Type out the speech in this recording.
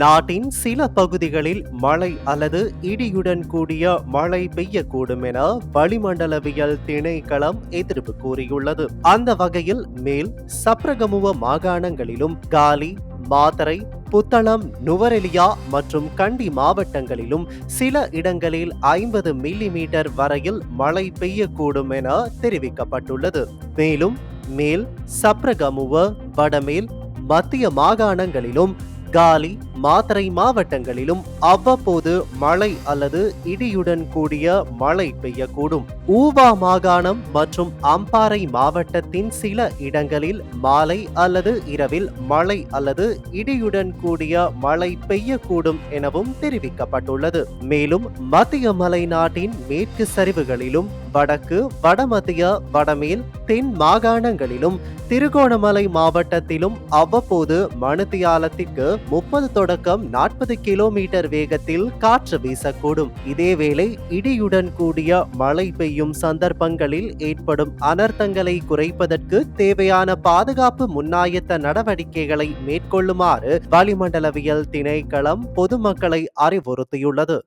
நாட்டின் சில பகுதிகளில் மழை அல்லது இடியுடன் கூடிய மழை பெய்யக்கூடும் என வளிமண்டலவியல் திணைக்களம் எதிர்ப்பு கூறியுள்ளது. அந்த வகையில் மேல் சப்ரகமுவ மாகாணங்களிலும் காலி மாத்தரை புத்தளம் நுவரெலியா மற்றும் கண்டி மாவட்டங்களிலும் சில இடங்களில் ஐம்பது மில்லி மீட்டர் வரையில் மழை பெய்யக்கூடும் என தெரிவிக்கப்பட்டுள்ளது. மேலும் மேல் சப்ரகமுவ வடமேல் மத்திய மாகாணங்களிலும் காலி மாத்தறை மாவட்டங்களிலும் அவ்வப்போது மழை அல்லது இடியுடன் கூடிய மழை பெய்யக்கூடும். ஊவா மாகாணம் மற்றும் அம்பாறை மாவட்டத்தின் சில இடங்களில் மாலை அல்லது இரவில் மழை அல்லது இடியுடன் கூடிய மழை பெய்யக்கூடும் எனவும் தெரிவிக்கப்பட்டுள்ளது. மேலும் மத்திய மலைநாட்டின் மேற்கு சரிவுகளிலும் வடக்கு வடமத்திய வடமேல் தென் மாகாணங்களிலும் திருகோணமலை மாவட்டத்திலும் அவ்வப்போது மணித்தியாலத்திற்கு முப்பது தொடக்கம் நாற்பது கிலோமீட்டர் வேகத்தில் காற்று வீசக்கூடும். இதேவேளை இடியுடன் கூடிய மழை பெய்யும் சந்தர்ப்பங்களில் ஏற்படும் அனர்த்தங்களை குறைப்பதற்கு தேவையான பாதுகாப்பு முன்னாயத்த நடவடிக்கைகளை மேற்கொள்ளுமாறு வளிமண்டலவியல் திணைக்களம் பொதுமக்களை அறிவுறுத்தியுள்ளது.